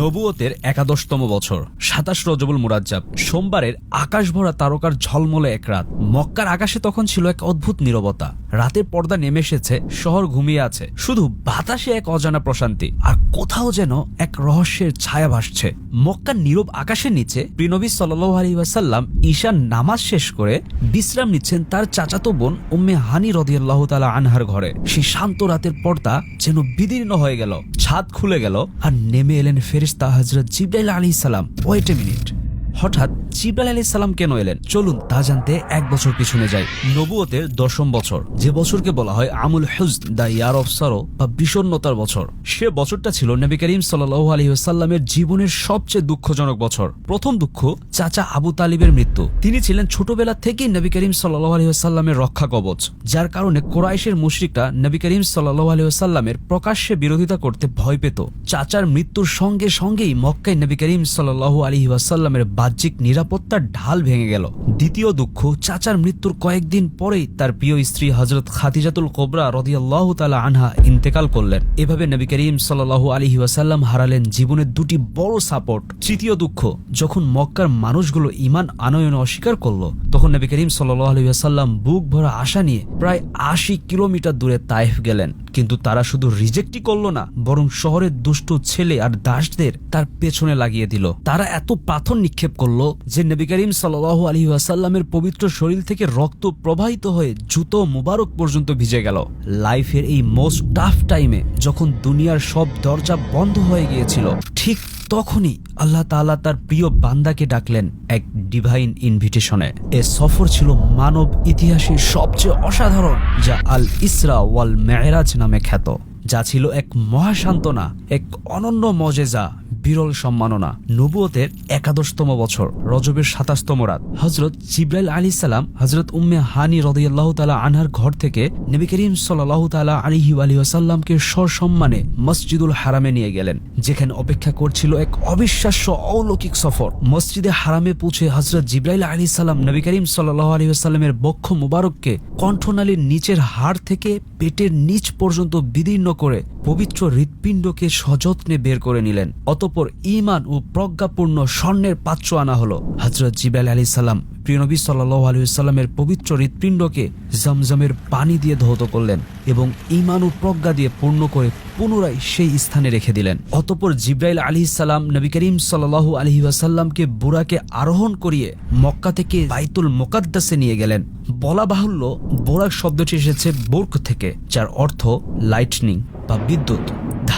নবুয়তের একাদশতম বছর, সাতাশ রজবুল মুরাজ্জাব। সোমবারের আকাশ ভরা তারকার ঝলমলে এক রাত। মক্কার আকাশে তখন ছিল এক অদ্ভুত নীরবতা। রাতের পর্দা নেমে এসেছে, শহর ঘুমিয়ে আছে। শুধু বাতাসে এক অজানা প্রশান্তি। আর কোথাও যেন এক রহস্যের ছায়া ভাসছে। মক্কার নীরব আকাশের নিচে প্রিনবী সাল্লাহ আলী ওয়াসাল্লাম ঈশান নামাজ শেষ করে বিশ্রাম নিচ্ছেন তার চাচাতো বোন উম্মে হানি রদিয়াল্লাহ তালা আনহার ঘরে। সেই শান্ত রাতের পর্দা যেন বিদীর্ণ হয়ে গেল, ছাদ খুলে গেল, আর নেমে এলেন ফেরিস্তা হজরত জিব্রাইল আলী সালাম। ওয়েট এ মিনিট হঠাৎ জিব্রাইল আলী সালাম কেন এলেন? চলুন তা জানতে এক বছর পিছনে যাই। নবুয়তের দশম বছর। যে বছরকে বলা হয় আমুল হুজ দ্য ইয়ার অফ সরো বা বিষণ্নতার বছর। সে বছরটা ছিল নবী করিম সাল্লাহ আলী সাল্লামের জীবনের সবচেয়ে দুঃখজনক বছর। প্রথম দুঃখ, চাচা আবু তালিবের মৃত্যু। তিনি ছিলেন ছোটবেলা থেকেই নবী করিম সাল্লাহ আলী সাল্লামের রক্ষা কবচ, যার কারণে কোরাইশের মুশরিকরা নবী করিম সাল্লাহ আলী সাল্লামের প্রকাশ্যে বিরোধিতা করতে ভয় পেত। চাচার মৃত্যুর সঙ্গে সঙ্গেই মক্কায় নবী করিম সাল্লাহ আলী ওয়াসাল্লামের বাহ্যিক নিরাপত্তার ঢাল ভেঙে গেল। দ্বিতীয় দুঃখ, চাচার মৃত্যুর কয়েকদিন পরেই তার প্রিয় স্ত্রী হজরত খাতিজাতুল কোবরা রদিয়াল্লাহ তালা আনহা ইন্তেকাল করলেন। এভাবে নবী করিম সাল্লাহ আলী ওয়াসাল্লাম হারালেন জীবনের দুটি বড় সাপোর্ট। তৃতীয় দুঃখ, যখন মক্কার মানুষগুলো ইমান আনয়ন অস্বীকার করল, তখন নবী করিম সাল্লাহ আলী ওয়াসাল্লাম বুক ভরা আশা নিয়ে প্রায় আশি কিলোমিটার দূরে তাইফ গেলেন। কিন্তু তারা শুধু রিজেক্টই করল না, বরং শহরের দুষ্ট ছেলে আর দাসদের তার পেছনে লাগিয়ে দিল। তারা এত পাথর নিক্ষেপ করল যে নবী করিম সাল্লাহ আলী ওয়াসাল্লামের পবিত্র শরীর থেকে রক্ত প্রবাহিত হয়ে জুতো মুবারক পর্যন্ত ভিজে গেল। লাইফের এই মোস্ট টাফ টাইমে যখন দুনিয়ার সব দরজা বন্ধ হয়ে গিয়েছিল, ঠিক তখনই আল্লাহ তালা তার প্রিয় বান্দাকে ডাকলেন এক ডিভাইন ইনভিটেশনে এ সফর ছিল মানব ইতিহাসের সবচেয়ে অসাধারণ, যা আল ইসরা ওয়াল মেয়েরাজ নামে খ্যাত, যা ছিল এক মহাসান্ত্বনা, এক অনন্য মজেজা বিরল সম্মাননা। নবুয়তের একাদশতম বছর, রজবের সাতাশতম রাত। হজরত জিব্রাইল আলী সালাম হজরত উম্মে হানি রদিয়াল্লাহ তালা আনহার ঘর থেকে নবী করিম সাল্লাহ তালা আলিহি আলী আসাল্লামকে সসম্মানে মসজিদুল হারামে নিয়ে গেলেন, যেখানে অপেক্ষা করছিল এক অবিশ্বাস্য অলৌকিক সফর। মসজিদে হারামে পৌঁছে হজরত জিব্রাইল আলী সালাম নবী করিম সাল্লাহ আলী আসাল্লামের বক্ষ মুবারককে কণ্ঠনালীর নিচের হাড় থেকে পেটের নিচ পর্যন্ত বিদীর্ণ করে পবিত্র হৃৎপিণ্ডকে সযত্নে বের করে নিলেন। অতপর ইমান ও প্রজ্ঞাপূর্ণ স্বর্ণের পাত্র আনা হলো। হজরত জিবাল আলী সাল্লাম প্রিয়নবী সাল্লাহ আলী সাল্লামের পবিত্র হৃৎপিণ্ডকে জমজমের পানি দিয়ে ধৌত করলেন এবং ইমান ও প্রজ্ঞা দিয়ে পূর্ণ করে পুনরায় সেই স্থানে রেখে দিলেন। অতপর জিব্রাইল আলী সাল্লাম নবী করিম সাল্লাহ আলহি ওয়াসাল্লামকে বুড়াকে আরোহণ করিয়ে মক্কা থেকে বাইতুল মোকাদ্দাসে নিয়ে গেলেন। বলা বাহুল্য বোরাক শব্দটি এসেছে বোর্ক থেকে, যার অর্থ লাইটনিং বা বিদ্যুৎ।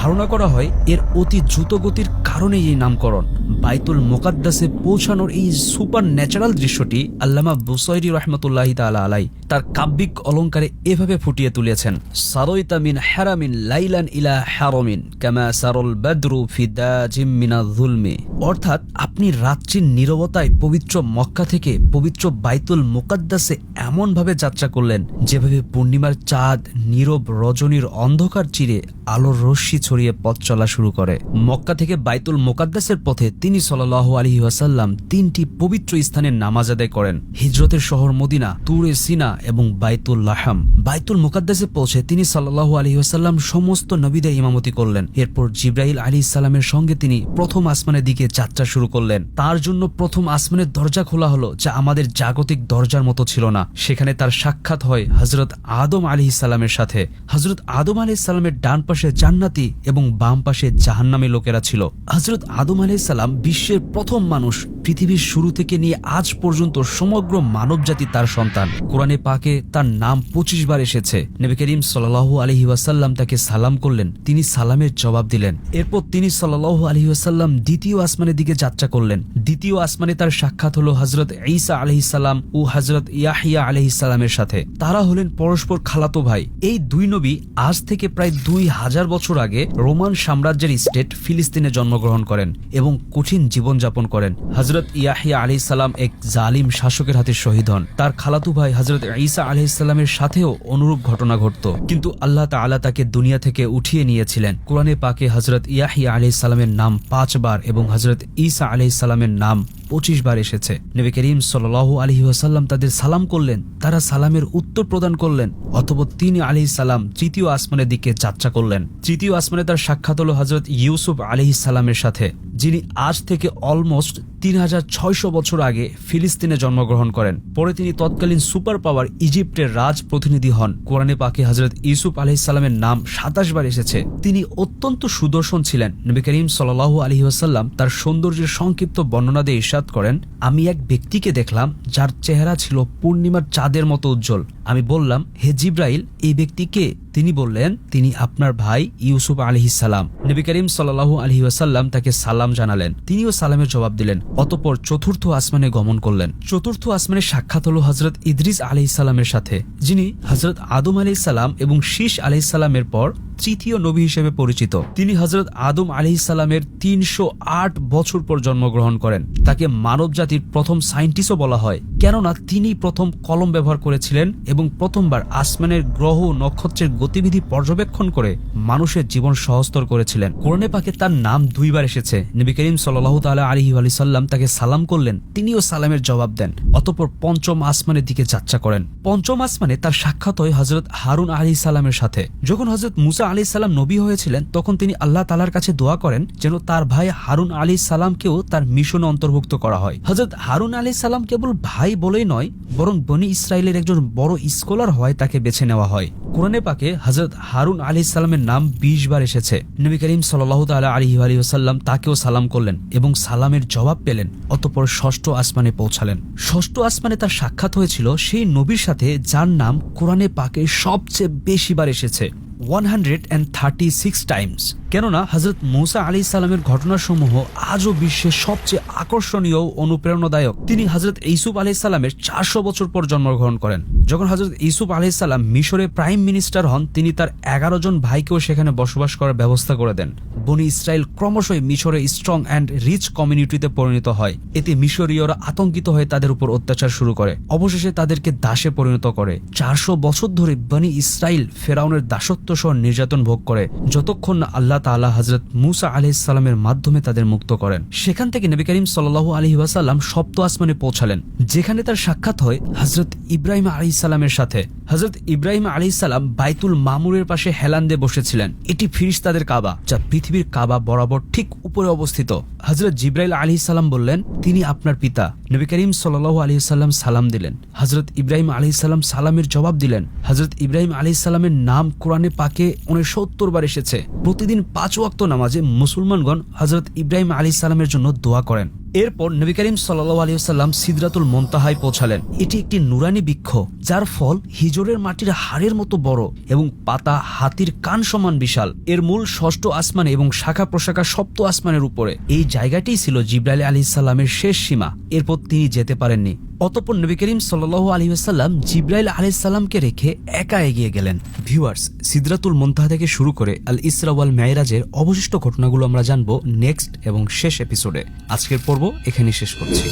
ধারণা করা হয় এর অতি দ্রুত গতির কারণেই এই নামকরণ। বাইতুল মোকাদ্দাসে পৌঁছানোর এই সুপার ন্যাচারাল দৃশ্যটি আল্লামা বুসৈরি রহমতুল্লাহ তালা আলাই তার কাব্যিক অলঙ্কারে এভাবে ফুটিয়ে তুলেছেন। সারইতা মিন হ্যারামিন লাইলান ইলা হ্যারমিন কামা সারল বাদরু ফিদা জিমিনা জুলমি। অর্থাৎ আপনি রাত্রির নীরবতায় পবিত্র মক্কা থেকে পবিত্র বাইতুল মোকাদ্দাসে এমনভাবে যাত্রা করলেন, যেভাবে পূর্ণিমার চাঁদ, নীরব রজনীর অন্ধকার চিরে আলোর রশ্মি ছড়িয়ে পথ চলা শুরু করে। মক্কা থেকে বাইতুল মোকাদ্দাসের পথে তিনি সাল্লাহ আলী ওয়াসাল্লাম তিনটি পবিত্র স্থানে নামাজ আদায় করেন। হিজরতের শহর মদিনা তুরে সিনা এবং বাইতুল লাহাম। বাইতুল মোকাদ্দাসে পৌঁছে তিনি সাল্লাহ আলী ওয়াসাল্লাম সমস্ত নবীদের ইমামতি করলেন। এরপর জিব্রাইল আলী ইসাল্লামের সঙ্গে তিনি প্রথম আসমানের দিকে যাত্রা শুরু করলেন। তার জন্য প্রথম আসমানের দরজা খোলা হলো যা আমাদের জাগতিক দরজার মতো ছিল না। সেখানে তার সাক্ষাৎ হয় হজরত আদম আলী ইসাল্লামের সাথে। হজরত আদম আলী ইসাল্লামের ডান পাশে জান্নাতি এবং বাম পাশে জাহান্নামী লোকেরা ছিল। হজরত আদম আলী সাল্লাম বিশ্বের প্রথম মানুষ পৃথিবীর শুরু থেকে নিয়ে আজ পর্যন্ত সমগ্র মানবজাতি তার সন্তান। কোরআনে পাকে তার নাম পঁচিশ বার এসেছে। নবী করিম সাল্লাহ আলহি ওয়াসাল্লাম তাকে সালাম করলেন। তিনি সালামের জবাব দিলেন। এরপর তিনি সাল্লাহ আলহি ওয়াসাল্লাম দ্বিতীয় আসমানের দিকে যাত্রা করলেন। দ্বিতীয় আসমানে তার সাক্ষাৎ হলো হজরত ঈসা আলহি সাল্লাম ও হজরত ইয়াহিয়া আলহি সাল্লামের সাথে। তারা হলেন পরস্পর খালাতো ভাই। এই দুই নবী আজ থেকে প্রায় দুই হাজার বছর আগে রোমান সাম্রাজ্যের স্টেট ফিলিস্তিনে জন্মগ্রহণ করেন এবং কঠিন জীবনযাপন করেন। হজরত ইয়াহিয়া আলি সালাম এক জালিম শাসকের হাতে শহীদ হন। তার খালাতু ভাই হজরত ঈসা আলি ইসলামের সাথেও অনুরূপ ঘটনা ঘটত। কিন্তু আল্লাহ তালা তাকে দুনিয়া থেকে উঠিয়ে নিয়েছিলেন। কোরআনে পাকে হজরত ইয়াহিয়া আলি সালামের নাম পাঁচবার এবং হজরত ঈসা আলি সালামের নাম পঁচিশ বার এসেছে। নবী করিম সাল আলহি ওয়াসাল্লাম তাদের সালাম করলেন, তারা সালামের উত্তর প্রদান করলেন অথবা তিনি আলি সালাম তৃতীয় আসমানের দিকে যাত্রা করলেন। তৃতীয় আসমানে তার সাক্ষাৎ হল হজরত ইউসুফ আলি সালামের সাথে, যিনি আজ থেকে অলমোস্ট তিন হাজার ছয়শো বছর আগে ফিলিস্তিনে জন্মগ্রহণ করেন। পরে তিনি তৎকালীন সুপার পাওয়ার ইজিপ্টের রাজ প্রতিনিধি হন। কোরআনে পাকে হজরত ইউসুফ আলহিসাল্লামের নাম সাতাশ বার এসেছে। তিনি অত্যন্ত সুদর্শন ছিলেন। নবী করিম সাল্লাহ আলহি আসাল্লাম তার সৌন্দর্যের সংক্ষিপ্ত বর্ণনা দিয়ে ইরশাদ করেন, আমি এক ব্যক্তিকে দেখলাম যার চেহারা ছিল পূর্ণিমার চাঁদের মতো উজ্জ্বল। আমি বললাম, হে জিব্রাইল, এই ব্যক্তিকে তিনি বললেন, তিনি আপনার ভাই ইউসুফ আলহিসাল্লাম নবী করিম সাল্লাহু আলহি ওয়াসাল্লাম তাকে সালাম জানালেন। তিনিও সালামের জবাব দিলেন। অতপর চতুর্থ আসমানে গমন করলেন। চতুর্থ আসমানে সাক্ষাৎ হল হজরত ইদ্রিস সালামের সাথে, যিনি হজরত আদম আলহিসাল্লাম এবং শীষ আলহিসাল্লামের পর তৃতীয় নবী হিসেবে পরিচিত। তিনি হজরত আদম আলহিসাল্লামের তিনশো আট বছর পর জন্মগ্রহণ করেন। তাকে মানব জাতির প্রথম সায়েন্টিস্টও বলা হয়। কেননা তিনি প্রথম কলম ব্যবহার করেছিলেন এবং প্রথমবার আসমানের গ্রহ নক্ষত্রের গতিবিধি পর্যবেক্ষণ করে মানুষের জীবন সহস্তর করেছিলেন। কোরআনে পাকে তার নাম দুইবার এসেছে। নবী করিম সাল্লাহ তালা আলহি আলি সাল্লাম তাকে সালাম করলেন। তিনিও সালামের জবাব দেন। অতপর পঞ্চম আসমানের দিকে যাত্রা করেন। পঞ্চম আসমানে তার সাক্ষাৎ হয় হজরত হারুন আলী সালামের সাথে। যখন হজরত মুসা আলী সালাম নবী হয়েছিলেন, তখন তিনি আল্লাহ তালার কাছে দোয়া করেন যেন তার ভাই হারুন আলী সালামকেও তার মিশনে অন্তর্ভুক্ত করা হয়। হজরত হারুন আলী সালাম কেবল ভাই বলেই নয়, বরং বনি ইসরায়েলের একজন বড় স্কলার হয় তাকে বেছে নেওয়া হয়। কোরআনে পাকে হজরত হারুন আলী সালামের নাম বিশ বার এসেছে। নবী করিম সাল্লাহ তালা আলী আলী ওসাল্লাম তাকেও সালাম করলেন এবং সালামের জবাব পেলেন, অতপর ষষ্ঠ আসমানে পৌঁছালেন। ষষ্ঠ আসমানে তার সাক্ষাৎ হয়েছিল সেই নবীর সাথে, যার নাম কোরআনে পাকে সবচেয়ে বেশি বার এসেছে। One hundred and thirty six times কেননা হজরত মুসা আলী সালামের ঘটনাসমূহ আজও বিশ্বের সবচেয়ে আকর্ষণীয় অনুপ্রেরণাদায়ক। তিনি হজরত ইসুফ আলি সালামের চারশো বছর পর জন্মগ্রহণ করেন। যখন হজরত ইসুফ আলি সালাম মিশরে প্রাইম মিনিস্টার হন, তিনি তার এগারো জন ভাইকেও সেখানে বসবাস করার ব্যবস্থা করে দেন। বনি ইসরায়েল ক্রমশই মিশরে স্ট্রং অ্যান্ড রিচ কমিউনিটিতে পরিণত হয়। এতে মিশরীয়রা আতঙ্কিত হয়ে তাদের উপর অত্যাচার শুরু করে। অবশেষে তাদেরকে দাসে পরিণত করে। চারশো বছর ধরে বনি ইসরায়েল ফেরাউনের দাসত্ব সহ নির্যাতন ভোগ করে যতক্ষণ না আল্লাহ তাআলা হজরত মুসা আলহিসাল্লামের মাধ্যমে তাদের মুক্ত করেন। সেখান থেকে নবী করিম সাল্লাহ আলহি ওয়াসাল্লাম সপ্ত আসমানে পৌঁছালেন, যেখানে তার সাক্ষাৎ হয় হজরত ইব্রাহিম আলাইসাল্লামের সাথে। হজরত ইব্রাহিম আলাইসাল্লাম বাইতুল মামুরের পাশে হেলান দিয়ে বসেছিলেন। এটি ফিরিস্তাদের কাবা, যা পৃথিবীর কাবা বরাবর ঠিক উপরে অবস্থিত। হজরত জিব্রাইল আলী সাল্লাম বললেন, তিনি আপনার পিতা। নবী করিম সাল্লাহ আলী সাল্লাম সালাম দিলেন। হজরত ইব্রাহিম আলী সাল্লাম সালামের জবাব দিলেন। হজরত ইব্রাহিম আলী সাল্লামের নাম কোরআনে পাকে উনসত্তর বার এসেছে। প্রতিদিন পাঁচ ওয়াক্ত নামাজে মুসলমানগণ হজরত ইব্রাহিম আলী সালামের জন্য দোয়া করেন। এরপর নবী করিম সাল্লাহ আলী সাল্লাম সিদরাতুল মন্তাহায় পৌঁছালেন। এটি একটি নুরানি বৃক্ষ, যার ফল হিজরের মাটির হাড়ের মতো বড় এবং পাতা হাতির কান সমান বিশাল। এর মূল ষষ্ঠ আসমানে এবং শাখা প্রশাখা সপ্ত আসমানের উপরে। এই জায়গাটিই ছিল জিব্রাইল আলী সাল্লামের শেষ সীমা। এরপর তিনি যেতে পারেননি। অতপর নবী করিম সাল্লাহ আলী সাল্লাম জিব্রাইল আলী সাল্লামকে রেখে একা এগিয়ে গেলেন। ভিউয়ার্স, সিদরাতুল মন্তাহা থেকে শুরু করে আল ইসরা ওয়াল মেয়রাজের অবশিষ্ট ঘটনাগুলো আমরা জানব নেক্সট এবং শেষ এপিসোডে। আজকের পর্ব এখানে শেষ করছি।